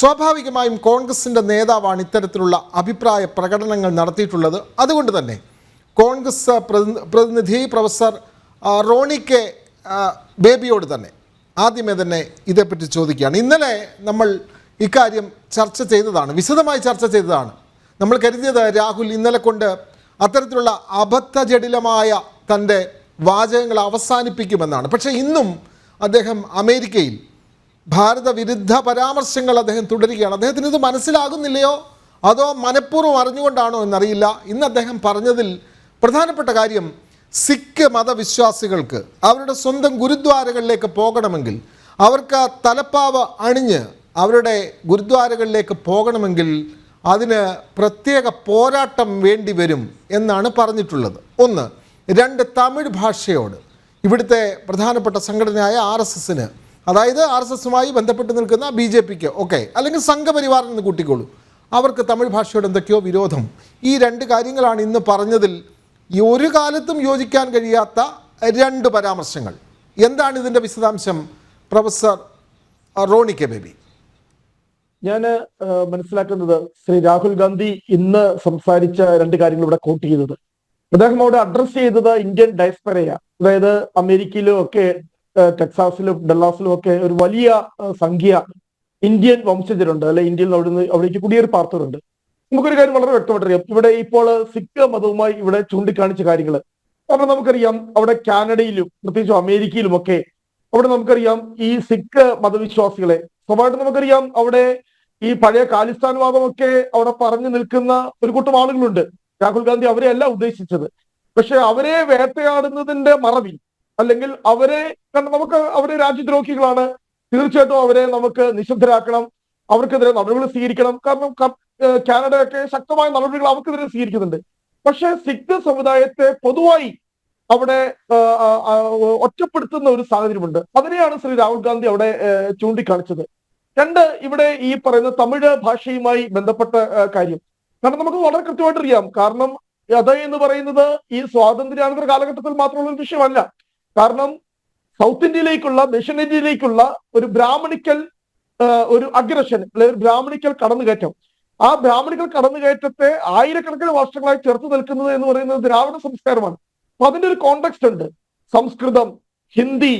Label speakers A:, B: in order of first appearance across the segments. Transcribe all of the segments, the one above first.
A: സ്വാഭാവികമായും കോൺഗ്രസിൻ്റെ നേതാവാണ് ഇത്തരത്തിലുള്ള അഭിപ്രായ പ്രകടനങ്ങൾ നടത്തിയിട്ടുള്ളത് അതുകൊണ്ട് തന്നെ കോൺഗ്രസ് പ്രതിനിധി പ്രൊഫസർ റോണി കെ ബേബിയോട് തന്നെ ആദ്യമേ തന്നെ ഇതേപ്പറ്റി ചോദിക്കുകയാണ് ഇന്നലെ നമ്മൾ ഇക്കാര്യം ചർച്ച ചെയ്തതാണ് വിശദമായി ചർച്ച ചെയ്തതാണ് നമ്മൾ കരുതിയത് രാഹുൽ ഇന്നലെ കൊണ്ട് അത്തരത്തിലുള്ള അബദ്ധജടിലമായ തൻ്റെ വാചകങ്ങൾ അവസാനിപ്പിക്കുമെന്നാണ് പക്ഷേ ഇന്നും അദ്ദേഹം അമേരിക്കയിൽ ഭാരത വിരുദ്ധ പരാമർശങ്ങൾ അദ്ദേഹം തുടരുകയാണ് അദ്ദേഹത്തിന് ഇത് മനസ്സിലാകുന്നില്ലയോ അതോ മനഃപൂർവ്വം അറിഞ്ഞുകൊണ്ടാണോ എന്നറിയില്ല ഇന്ന് അദ്ദേഹം പറഞ്ഞതിൽ പ്രധാനപ്പെട്ട കാര്യം സിഖ് മതവിശ്വാസികൾക്ക് അവരുടെ സ്വന്തം ഗുരുദ്വാരകളിലേക്ക് പോകണമെങ്കിൽ അവർക്ക് തലപ്പാവ് അണിഞ്ഞ് അവരുടെ ഗുരുദ്വാരകളിലേക്ക് പോകണമെങ്കിൽ അതിന് പ്രത്യേക പോരാട്ടം വേണ്ടി വരും എന്നാണ് പറഞ്ഞിട്ടുള്ളത് ഒന്ന് രണ്ട് തമിഴ് ഭാഷയോട് ഇവിടുത്തെ പ്രധാനപ്പെട്ട സംഘടനയായ ആർ എസ് എസിന് അതായത് ആർ എസ് എസുമായി ബന്ധപ്പെട്ട് നിൽക്കുന്ന ബി ജെ പിക്ക് ഓക്കെ അല്ലെങ്കിൽ സംഘപരിവാറിൽ നിന്ന് കൂട്ടിക്കോളൂ അവർക്ക് തമിഴ് ഭാഷയോട് എന്തൊക്കെയോ വിരോധം ഈ രണ്ട് കാര്യങ്ങളാണ് ഇന്ന് പറഞ്ഞതിൽ ഒരു കാലത്തും യോജിക്കാൻ കഴിയാത്ത രണ്ട് പരാമർശങ്ങൾ എന്താണ് ഇതിൻ്റെ വിശദാംശം പ്രൊഫസർ റോണി കെ ബേബി
B: ഞാൻ മനസ്സിലാക്കുന്നത് ശ്രീ രാഹുൽ ഗാന്ധി ഇന്ന് സംസാരിച്ച രണ്ട് കാര്യങ്ങൾ ഇവിടെ കോട്ട് ചെയ്തത് അദ്ദേഹം അവിടെ അഡ്രസ് ചെയ്തത് ഇന്ത്യൻ ഡയസ്പെറയാണ് അതായത് അമേരിക്കയിലും ഒക്കെ ടെക്സാസിലും ഡെല്ലാസിലും ഒക്കെ ഒരു വലിയ സംഖ്യ ഇന്ത്യൻ വംശജരുണ്ട് അല്ലെ ഇന്ത്യയിൽ അവിടുന്ന് അവിടേക്ക് കുടിയേറി പാർത്തവരുണ്ട് നമുക്കൊരു കാര്യം വളരെ വ്യക്തമായിട്ട് ഇവിടെ ഇപ്പോൾ സിഖ് മതവുമായി ഇവിടെ ചൂണ്ടിക്കാണിച്ച കാര്യങ്ങൾ കാരണം നമുക്കറിയാം അവിടെ കാനഡയിലും പ്രത്യേകിച്ചും അമേരിക്കയിലും ഒക്കെ അവിടെ നമുക്കറിയാം ഈ സിഖ് മതവിശ്വാസികളെ സ്വഭാവമായിട്ട് നമുക്കറിയാം അവിടെ ഈ പഴയ ഖാലിസ്ഥാൻവാദമൊക്കെ അവിടെ പറഞ്ഞു നിൽക്കുന്ന ഒരു കൂട്ടം ആളുകളുണ്ട് രാഹുൽ ഗാന്ധി അവരെയല്ല ഉദ്ദേശിച്ചത് പക്ഷെ അവരെ വേട്ടയാടുന്നതിന്റെ മറവിൽ അല്ലെങ്കിൽ അവരെ കാരണം നമുക്ക് അവരെ രാജ്യദ്രോഹികളാണ് തീർച്ചയായിട്ടും അവരെ നമുക്ക് നിശബ്ദരാക്കണം അവർക്കെതിരെ നടപടികൾ സ്വീകരിക്കണം കാരണം കാനഡയൊക്കെ ശക്തമായ നടപടികൾ അവർക്കെതിരെ സ്വീകരിക്കുന്നുണ്ട് പക്ഷെ സിഖ് സമുദായത്തെ പൊതുവായി അവിടെ ഒറ്റപ്പെടുത്തുന്ന ഒരു സാഹചര്യമുണ്ട് അതിനെയാണ് ശ്രീ രാഹുൽ ഗാന്ധി അവിടെ ചൂണ്ടിക്കാണിച്ചത് രണ്ട് ഇവിടെ ഈ പറയുന്ന തമിഴ് ഭാഷയുമായി ബന്ധപ്പെട്ട കാര്യം കാരണം നമുക്ക് വളരെ കൃത്യമായിട്ട് അറിയാം കാരണം അത് എന്ന് പറയുന്നത് ഈ സ്വാതന്ത്ര്യാനന്തര കാലഘട്ടത്തിൽ മാത്രമുള്ള ഒരു വിഷയമല്ല കാരണം സൗത്ത് ഇന്ത്യയിലേക്കുള്ള ദക്ഷിണേന്ത്യയിലേക്കുള്ള ഒരു ബ്രാഹ്മണിക്കൽ ഒരു അഗ്രഷൻ അല്ലെങ്കിൽ ബ്രാഹ്മണിക്കൽ കടന്നുകയറ്റം ആ ബ്രാഹ്മണികൾ കടന്നുകയറ്റത്തെ ആയിരക്കണക്കിന് വർഷങ്ങളായി ചേർത്ത് നിൽക്കുന്നത് എന്ന് പറയുന്നത് ദ്രാവിഡ സംസ്കാരമാണ് അപ്പൊ അതിന്റെ ഒരു കോണ്ടെക്സ്റ്റ് ഉണ്ട് സംസ്കൃതം ഹിന്ദി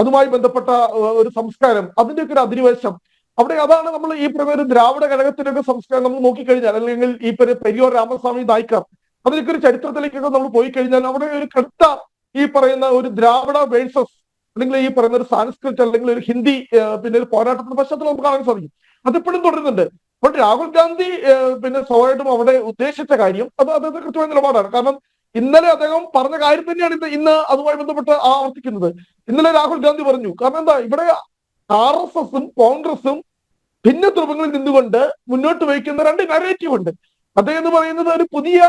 B: അതുമായി ബന്ധപ്പെട്ട ഒരു സംസ്കാരം അതിന്റെയൊക്കെ ഒരു അധിനിവേശം അവിടെ അതാണ് നമ്മൾ ഈ പറയുന്ന ദ്രാവിഡ ഘടകത്തിനൊക്കെ സംസ്കാരം നമ്മൾ നോക്കിക്കഴിഞ്ഞാൽ അല്ലെങ്കിൽ ഈ പെരിയോർ രാമസ്വാമി നായിക്കർ അതിലൊക്കെ ഒരു ചരിത്രത്തിലേക്കൊക്കെ നമ്മൾ പോയി കഴിഞ്ഞാൽ അവിടെ ഒരു കടുത്ത ഈ പറയുന്ന ഒരു ദ്രാവിഡ വേഴ്സസ് അല്ലെങ്കിൽ ഈ പറയുന്ന ഒരു സാൻസ്ക്രിറ്റ് അല്ലെങ്കിൽ ഒരു ഹിന്ദി പിന്നെ ഒരു പോരാട്ടത്തിന്റെ പശ്ചാത്തലം നമുക്ക് കാണാൻ സാധിക്കും അതിപ്പോഴും തുടരുന്നുണ്ട് ബട്ട് രാഹുൽ ഗാന്ധി പിന്നെ സ്വാഭാവികമായിട്ടും അവിടെ ഉദ്ദേശിച്ച കാര്യം അത് അദ്ദേഹത്തെ കൃത്യമായ നിലപാടാണ് കാരണം ഇന്നലെ അദ്ദേഹം പറഞ്ഞ കാര്യം തന്നെയാണ് ഇന്ന് ഇന്ന് അതുമായി ബന്ധപ്പെട്ട് ആവർത്തിക്കുന്നത് ഇന്നലെ രാഹുൽ ഗാന്ധി പറഞ്ഞു കാരണം എന്താ ഇവിടെ ആർ എസ് എസും കോൺഗ്രസും ഭിന്ന ധ്രുവങ്ങളിൽ നിന്നുകൊണ്ട് മുന്നോട്ട് വയ്ക്കുന്ന രണ്ട് നരേറ്റീവ് ഉണ്ട് അദ്ദേഹം എന്ന് പറയുന്നത് ഒരു പുതിയ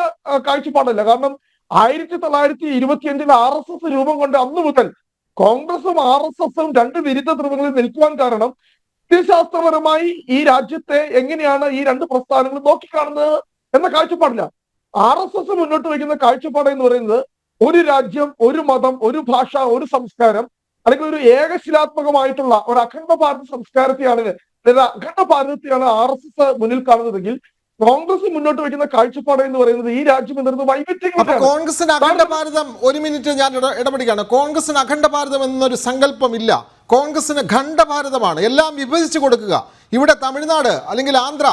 B: കാഴ്ചപ്പാടല്ല കാരണം ആയിരത്തി തൊള്ളായിരത്തി ഇരുപത്തിയഞ്ചിൽ ആർ എസ് എസ് രൂപം കൊണ്ട് അന്നു മുതൽ കോൺഗ്രസും ആർ എസ് എസും രണ്ട് വിരുദ്ധ ധ്രുവങ്ങളിൽ നിൽക്കുവാൻ കാരണം സ്ഥിതിശാസ്ത്രപരമായി ഈ രാജ്യത്തെ എങ്ങനെയാണ് ഈ രണ്ട് പ്രസ്ഥാനങ്ങളും നോക്കിക്കാണുന്നത് എന്ന കാഴ്ചപ്പാടില്ല ആർ എസ് എസ് മുന്നോട്ട് വയ്ക്കുന്ന കാഴ്ചപ്പാട് എന്ന് പറയുന്നത് ഒരു രാജ്യം ഒരു മതം ഒരു ഭാഷ ഒരു സംസ്കാരം അല്ലെങ്കിൽ ഒരു ഏകശിലാത്മകമായിട്ടുള്ള ഒരു അഖണ്ഡ ഭാരത സംസ്കാരത്തെയാണ് അഖണ്ഡ ഭാരതത്തെയാണ് ആർ എസ് എസ് മുന്നിൽ കാണുന്നതെങ്കിൽ കോൺഗ്രസ് മുന്നോട്ട് വെക്കുന്ന കാഴ്ചപ്പാട് എന്ന് പറയുന്നത് ഈ രാജ്യം എന്നത് വൈവിധ്യങ്ങൾ കോൺഗ്രസിന് അഖണ്ഡ ഭാരതം ഒരു മിനിറ്റ് ഞാൻ ഇടപെടുകയാണ് കോൺഗ്രസിന് അഖണ്ഡ ഭാരതം എന്നൊരു ഇല്ല കോൺഗ്രസിന് ഖണ്ഡ ഭാരതമാണ് എല്ലാം വിഭജിച്ചു കൊടുക്കുക ഇവിടെ തമിഴ്നാട് അല്ലെങ്കിൽ ആന്ധ്ര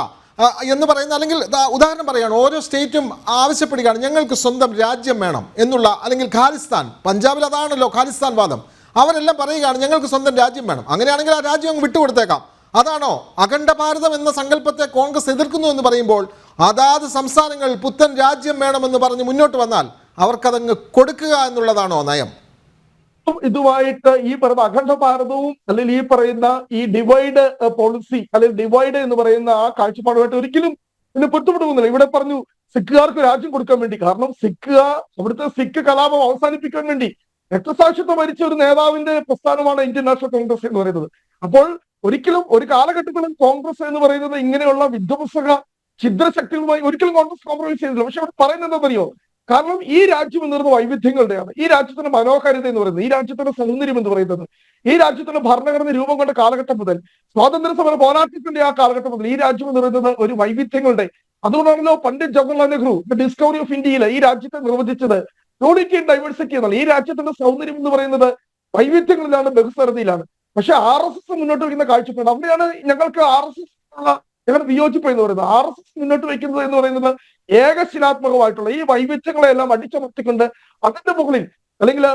B: എന്ന് പറയുന്ന അല്ലെങ്കിൽ ഉദാഹരണം പറയുകയാണ് ഓരോ സ്റ്റേറ്റും ആവശ്യപ്പെടുകയാണ് ഞങ്ങൾക്ക് സ്വന്തം രാജ്യം വേണം എന്നുള്ള അല്ലെങ്കിൽ ഖാലിസ്ഥാൻ പഞ്ചാബിൽ അതാണല്ലോ ഖാലിസ്ഥാൻ വാദം അവരെല്ലാം പറയുകയാണ് ഞങ്ങൾക്ക് സ്വന്തം രാജ്യം വേണം അങ്ങനെയാണെങ്കിൽ ആ രാജ്യം അങ്ങ് വിട്ടുകൊടുത്തേക്കാം അതാണോ അഖണ്ഡ ഭാരതം എന്ന സങ്കല്പത്തെ കോൺഗ്രസ് എതിർക്കുന്നു എന്ന് പറയുമ്പോൾ അതാത് സംസ്ഥാനങ്ങൾ പുത്തൻ രാജ്യം വേണമെന്ന് പറഞ്ഞ് മുന്നോട്ട് വന്നാൽ അവർക്കതങ്ങ് കൊടുക്കുക എന്നുള്ളതാണോ നയം ഇതുമായിട്ട് ഈ പറയുന്ന അഖണ്ഡ ഭാരതവും അല്ലെങ്കിൽ ഈ പറയുന്ന ഈ ഡിവൈഡ് പോളിസി അല്ലെങ്കിൽ ഡിവൈഡ് എന്ന് പറയുന്ന ആ കാഴ്ചപ്പാടുമായിട്ട് ഒരിക്കലും ഇതിന് പൊരുത്തപ്പെടുന്നില്ല ഇവിടെ പറഞ്ഞു സിഖുകാർക്ക് രാജ്യം കൊടുക്കാൻ വേണ്ടി കാരണം സിഖ് അവിടുത്തെ സിഖ് കലാപം അവസാനിപ്പിക്കാൻ വേണ്ടി രക്തസാക്ഷിത്വം മരിച്ച ഒരു നേതാവിന്റെ പ്രസ്ഥാനമാണ് ഇന്ത്യൻ നാഷണൽ കോൺഗ്രസ് എന്ന് പറയുന്നത് അപ്പോൾ ഒരിക്കലും ഒരു കാലഘട്ടത്തിലും കോൺഗ്രസ് എന്ന് പറയുന്നത് ഇങ്ങനെയുള്ള വിധ്വംസക ഛിദ്രശക്തികളുമായി ഒരിക്കലും കോൺഗ്രസ് കോംപ്രമൈസ് ചെയ്തിട്ടില്ല പക്ഷെ അവിടെ പറയുന്നത് എന്തറിയോ കാരണം ഈ രാജ്യം എന്ന് പറയുന്നത് വൈവിധ്യങ്ങളുടെയാണ് ഈ രാജ്യത്തിന്റെ മനോഹാരിത എന്ന് പറയുന്നത് ഈ രാജ്യത്തിന്റെ സൗന്ദര്യം എന്ന് പറയുന്നത് ഈ രാജ്യത്തിന്റെ ഭരണഘടന രൂപം കൊണ്ട കാലഘട്ടം മുതൽ സ്വാതന്ത്ര്യ സമര പോരാട്ടത്തിന്റെ ആ കാലഘട്ടം മുതൽ ഈ രാജ്യം എന്ന് പറയുന്നത് ഒരു വൈവിധ്യങ്ങളുടെ അതുകൊണ്ടാണല്ലോ പണ്ഡിറ്റ് ജവഹർലാൽ നെഹ്റു ഡിസ്കവറി ഓഫ് ഇന്ത്യയിലെ ഈ രാജ്യത്തെ നിർവചിച്ചത് യൂണിറ്റി ആൻഡ് ഡൈവേഴ്സിറ്റി എന്നാണ് ഈ രാജ്യത്തിന്റെ സൗന്ദര്യം എന്ന് പറയുന്നത് വൈവിധ്യങ്ങളിലാണ് ബഹുസരതിയിലാണ് പക്ഷെ ആർ എസ് എസ് മുന്നോട്ട് വയ്ക്കുന്ന കാഴ്ചപ്പാട് അവിടെയാണ് ഞങ്ങൾക്ക് ആർ എസ് എസ് ഉള്ള ഞങ്ങൾ വിയോജിപ്പ് എന്ന് പറയുന്നത് ആർ എസ് എസ് മുന്നോട്ട് വയ്ക്കുന്നത് എന്ന് പറയുന്നത് ഏകശിലാത്മകമായിട്ടുള്ള ഈ വൈവിധ്യങ്ങളെല്ലാം അടിച്ചമർത്തിക്കൊണ്ട് അതിന്റെ മുകളിൽ അല്ലെങ്കിൽ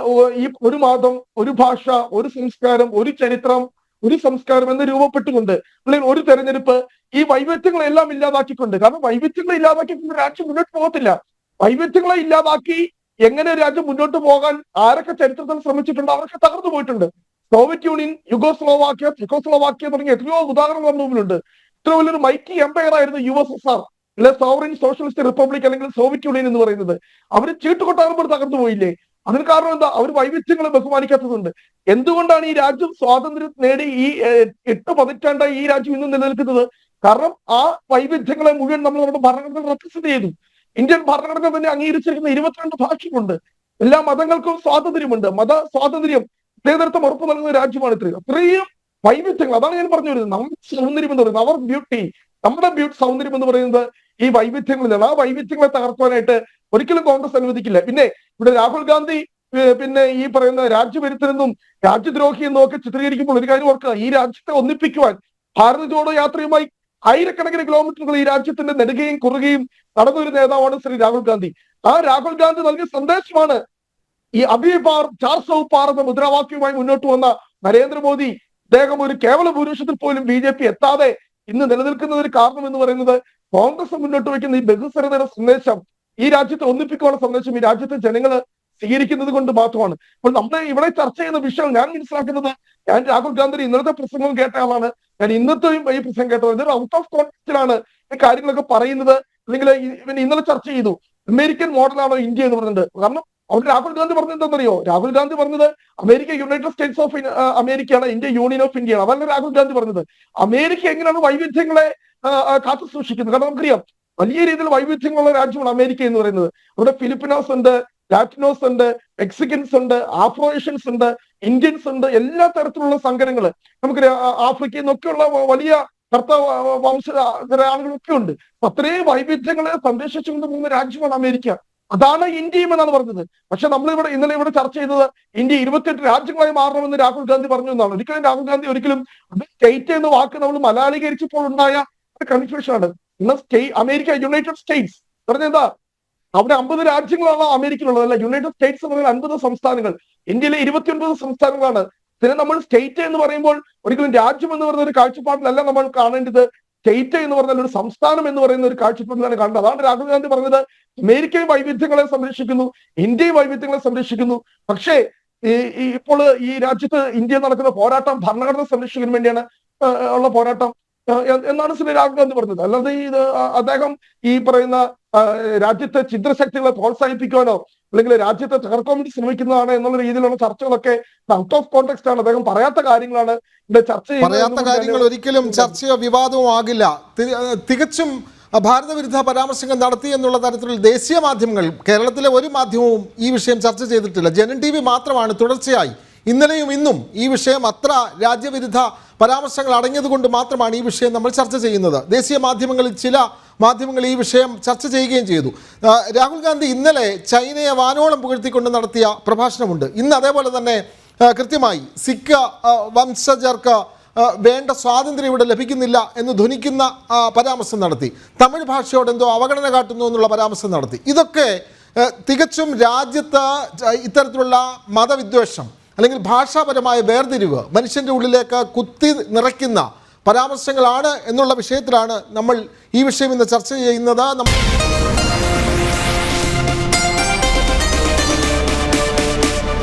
B: ഈ ഒരു മാതം ഒരു ഭാഷ ഒരു സംസ്കാരം ഒരു ചരിത്രം ഒരു സംസ്കാരം എന്ന് രൂപപ്പെട്ടുകൊണ്ട് അല്ലെങ്കിൽ ഒരു തെരഞ്ഞെടുപ്പ് ഈ വൈവിധ്യങ്ങളെല്ലാം ഇല്ലാതാക്കിക്കൊണ്ട് കാരണം വൈവിധ്യങ്ങളെ ഇല്ലാതാക്കിക്കൊണ്ട് രാജ്യം മുന്നോട്ട് പോകത്തില്ല വൈവിധ്യങ്ങളെ ഇല്ലാതാക്കി എങ്ങനെ രാജ്യം മുന്നോട്ട് പോകാൻ ആരൊക്കെ ചരിത്രത്തിൽ ശ്രമിച്ചിട്ടുണ്ട് അവരൊക്കെ തകർന്നു പോയിട്ടുണ്ട് സോവിയറ്റ് യൂണിയൻ യുഗോസ്ലോവാക്യ ചെക്കോസ്ലോവാക്യ തുടങ്ങിയ എത്രയോ ഉദാഹരണങ്ങൾ നമ്മുടെ മുമ്പിലുണ്ട് ഇത്ര വലിയൊരു മൈറ്റി എംപയർ ആയിരുന്നു യു എസ് എസ് ആർ അല്ലെ സോവറിൻ സോഷ്യലിസ്റ്റ് റിപ്പബ്ലിക് അല്ലെങ്കിൽ സോവിയറ്റ് യൂണിയൻ എന്ന് പറയുന്നത് അവർ ചീട്ടുകൊട്ടാകുമ്പോൾ തകർന്നു പോയില്ലേ അതിന് കാരണം എന്താ അവർ വൈവിധ്യങ്ങളെ ബഹുമാനിക്കാത്തതുണ്ട് എന്തുകൊണ്ടാണ് ഈ രാജ്യം സ്വാതന്ത്ര്യം നേടി ഈ എട്ട് പതിറ്റാണ്ടായി ഈ രാജ്യം ഇന്നും നിലനിൽക്കുന്നത് കാരണം ആ വൈവിധ്യങ്ങളെ മുഴുവൻ നമ്മൾ നമ്മുടെ ഭരണഘടന റെപ്രസെന്റ് ചെയ്തു ഇന്ത്യൻ ഭരണഘടന തന്നെ അംഗീകരിച്ചിരിക്കുന്ന ഇരുപത്തിരണ്ട് ഭാഷകളുണ്ട് എല്ലാ മതങ്ങൾക്കും സ്വാതന്ത്ര്യമുണ്ട് മത സ്വാതന്ത്ര്യം നേതൃത്വം ഉറപ്പു നൽകുന്ന രാജ്യമാണ് ഇത്രയും അത്രയും വൈവിധ്യങ്ങൾ അതാണ് ഞാൻ പറഞ്ഞു വരുന്നത് നമ്മുടെ സൗന്ദര്യം എന്ന് പറയുന്നത് അവർ ബ്യൂട്ടി നമ്മുടെ ബ്യൂട്ടി സൗന്ദര്യം എന്ന് പറയുന്നത് ഈ വൈവിധ്യങ്ങളിലാണ് ആ വൈവിധ്യങ്ങളെ തകർക്കാനായിട്ട് ഒരിക്കലും കോൺഗ്രസ് അനുവദിക്കില്ല പിന്നെ ഇവിടെ രാഹുൽ ഗാന്ധി പിന്നെ ഈ പറയുന്ന രാജ്യവിരുദ്ധനെന്നും രാജ്യദ്രോഹി എന്നും ഒക്കെ ചിത്രീകരിക്കുമ്പോൾ ഒരു കാര്യം ഓർക്കുക ഈ രാജ്യത്തെ ഒന്നിപ്പിക്കുവാൻ ഭാരത ജോഡോ യാത്രയുമായി ആയിരക്കണക്കിന് കിലോമീറ്ററുകൾ ഈ രാജ്യത്തിന്റെ നെടുകയും കുറുകയും നടന്നൊരു നേതാവാണ് ശ്രീ രാഹുൽ ഗാന്ധി ആ രാഹുൽ ഗാന്ധി നൽകിയ സന്ദേശമാണ് ഈ അബിപാർ ചാർ സൗ പാർ എന്ന മുദ്രാവാക്യവുമായി മുന്നോട്ട് വന്ന നരേന്ദ്രമോദി അദ്ദേഹം ഒരു കേവല ഭൂരിപക്ഷത്തിൽ പോലും ബി ജെ പി എത്താതെ ഇന്ന് നിലനിൽക്കുന്ന ഒരു കാരണം എന്ന് പറയുന്നത് കോൺഗ്രസ് മുന്നോട്ട് വയ്ക്കുന്ന ഈ ബഹുസരതയുടെ സന്ദേശം ഈ രാജ്യത്തെ ഒന്നിപ്പിക്കാനുള്ള സന്ദേശം ഈ രാജ്യത്തെ ജനങ്ങൾ സ്വീകരിക്കുന്നത് കൊണ്ട് മാത്രമാണ് അപ്പോൾ നമ്മുടെ ഇവിടെ ചർച്ച ചെയ്യുന്ന വിഷയം ഞാൻ മനസ്സിലാക്കുന്നത് ഞാൻ രാഹുൽ ഗാന്ധി ഇന്നത്തെ പ്രസംഗം കേട്ട ആളാണ് ഞാൻ ഇന്നത്തെയും ഈ പ്രസംഗം കേട്ടത് ഇതൊരു ഔട്ട് ഓഫ് കോൺടെക്സ്റ്റിലാണ് ഈ കാര്യങ്ങളൊക്കെ പറയുന്നത് അല്ലെങ്കിൽ ഇന്നലെ ചർച്ച ചെയ്തു അമേരിക്കൻ മോഡലാണോ ഇന്ത്യ എന്ന് പറഞ്ഞിട്ടുണ്ട് കാരണം അതുകൊണ്ട് രാഹുൽ ഗാന്ധി പറഞ്ഞത് എന്താണെന്നറിയോ രാഹുൽ ഗാന്ധി പറഞ്ഞത് അമേരിക്ക യുണൈറ്റഡ് സ്റ്റേറ്റ്സ് ഓഫ് അമേരിക്കയാണ് ഇന്ത്യ യൂണിയൻ ഓഫ് ഇന്ത്യ ആണ് അതല്ല രാഹുൽ ഗാന്ധി പറഞ്ഞത് അമേരിക്ക എങ്ങനെയാണ് വൈവിധ്യങ്ങളെ കാത്തു സൂക്ഷിക്കുന്നത് കാരണം നമുക്കറിയാം വലിയ രീതിയിൽ വൈവിധ്യങ്ങളുള്ള രാജ്യമാണ് അമേരിക്ക എന്ന് പറയുന്നത് അവിടെ ഫിലിപ്പിനോസ് ഉണ്ട് ലാറ്റിനോസ് ഉണ്ട് മെക്സിക്കൻസ് ഉണ്ട് ആഫ്രോയേഷ്യൻസ് ഉണ്ട് ഇന്ത്യൻസ് ഉണ്ട് എല്ലാ തരത്തിലുള്ള സംഘടനകൾ നമുക്ക് ആഫ്രിക്കയിൽ നിന്നൊക്കെയുള്ള വലിയ കറുത്ത വംശ ആളുകളൊക്കെ ഉണ്ട് അത്രയും വൈവിധ്യങ്ങളെ സംരക്ഷിച്ചുകൊണ്ട് പോകുന്ന രാജ്യമാണ് അമേരിക്ക അതാണ് ഇന്ത്യയും എന്നാണ് പറഞ്ഞത് പക്ഷെ നമ്മൾ ഇവിടെ ഇന്നലെ ഇവിടെ ചർച്ച ചെയ്തത് ഇന്ത്യ ഇരുപത്തിയെട്ട് രാജ്യങ്ങളായി മാറണമെന്ന് രാഹുൽ ഗാന്ധി പറഞ്ഞു എന്നാണ് ഒരിക്കലും രാഹുൽ ഗാന്ധി ഒരിക്കലും സ്റ്റേറ്റ് എന്ന വാക്ക് നമ്മൾ മലയാളീകരിച്ചപ്പോൾ ഉണ്ടായ കൺഫ്യൂഷൻ ആണ് ഇന്ന് സ്റ്റേ അമേരിക്ക യുണൈറ്റഡ് സ്റ്റേറ്റ്സ് പറഞ്ഞ എന്താ അവിടെ അമ്പത് രാജ്യങ്ങളാണ് അമേരിക്കയിലുള്ളത് അല്ല യുണൈറ്റഡ് സ്റ്റേറ്റ്സ് എന്ന് പറയുന്നത് അൻപത് സംസ്ഥാനങ്ങൾ ഇന്ത്യയിലെ ഇരുപത്തിയൊൻപത് സംസ്ഥാനങ്ങളാണ് പിന്നെ നമ്മൾ സ്റ്റേറ്റ് എന്ന് പറയുമ്പോൾ ഒരിക്കലും രാജ്യം എന്ന് പറയുന്ന ഒരു കാഴ്ചപ്പാടിലല്ല നമ്മൾ കാണേണ്ടത് സ്റ്റേറ്റ് എന്ന് പറഞ്ഞാൽ ഒരു സംസ്ഥാനം എന്ന് പറയുന്ന ഒരു കാഴ്ചപ്പാടിലാണ് കണ്ടത് അതാണ് രാഹുൽ ഗാന്ധി പറഞ്ഞത് അമേരിക്കൻ വൈവിധ്യങ്ങളെ സംരക്ഷിക്കുന്നു ഇന്ത്യയും വൈവിധ്യങ്ങളെ സംരക്ഷിക്കുന്നു പക്ഷേ ഇപ്പോൾ ഈ രാജ്യത്ത് ഇന്ത്യ നടക്കുന്ന പോരാട്ടം ഭരണഘടന സംരക്ഷിക്കാൻ വേണ്ടിയാണ് ഉള്ള പോരാട്ടം എന്നാണ് ശ്രീ രാഹുൽ ഗാന്ധി പറഞ്ഞത് അല്ലാതെ ഇത് അദ്ദേഹം ഈ പറയുന്ന രാജ്യത്തെ ചിത്രശക്തികളെ പ്രോത്സാഹിപ്പിക്കുവാനോ അല്ലെങ്കിൽ രാജ്യത്തെ തകർക്കാൻ വേണ്ടി ശ്രമിക്കുന്നതാണ് എന്നുള്ള രീതിയിലുള്ള ചർച്ചകളൊക്കെ ഔട്ട് ഓഫ് കോണ്ടെക്സ്റ്റ് ആണ് അദ്ദേഹം പറയാത്ത കാര്യങ്ങളാണ് ഇവിടെ ചർച്ച പറയാത്ത കാര്യങ്ങൾ ഒരിക്കലും ചർച്ചയോ വിവാദമോ ആകില്ല തികച്ചും ഭാരതവിരുദ്ധ പരാമർശങ്ങൾ നടത്തി എന്നുള്ള തരത്തിലുള്ള ദേശീയ മാധ്യമങ്ങൾ കേരളത്തിലെ ഒരു മാധ്യമവും ഈ വിഷയം ചർച്ച ചെയ്തിട്ടില്ല ജനൻ ടി മാത്രമാണ് തുടർച്ചയായി ഇന്നലെയും ഇന്നും ഈ വിഷയം അത്ര രാജ്യവിരുദ്ധ പരാമർശങ്ങൾ അടങ്ങിയതുകൊണ്ട് മാത്രമാണ് ഈ വിഷയം നമ്മൾ ചർച്ച ചെയ്യുന്നത് ദേശീയ മാധ്യമങ്ങളിൽ ചില മാധ്യമങ്ങൾ ഈ വിഷയം ചർച്ച ചെയ്യുകയും ചെയ്തു രാഹുൽ ഗാന്ധി ഇന്നലെ ചൈനയെ വാനോളം പുകഴ്ത്തിക്കൊണ്ട് നടത്തിയ പ്രഭാഷണമുണ്ട് ഇന്ന് അതേപോലെ തന്നെ കൃത്യമായി സിഖ് വംശജർക്ക് വേണ്ട സ്വാതന്ത്ര്യം ഇവിടെ ലഭിക്കുന്നില്ല എന്ന് ധ്വനിക്കുന്ന പരാമർശം നടത്തി തമിഴ് ഭാഷയോട് എന്തോ അവഗണന കാട്ടുന്നു എന്നുള്ള പരാമർശം നടത്തി ഇതൊക്കെ തികച്ചും രാജ്യത്ത് ഇത്തരത്തിലുള്ള മതവിദ്വേഷം അല്ലെങ്കിൽ ഭാഷാപരമായ വേർതിരിവ് മനുഷ്യൻ്റെ ഉള്ളിലേക്ക് കുത്തി നിറയ്ക്കുന്ന പരാമർശങ്ങളാണ് എന്നുള്ള വിഷയത്തിലാണ് നമ്മൾ ഈ വിഷയം ഇന്ന് ചർച്ച ചെയ്യുന്നത് നമ്മൾ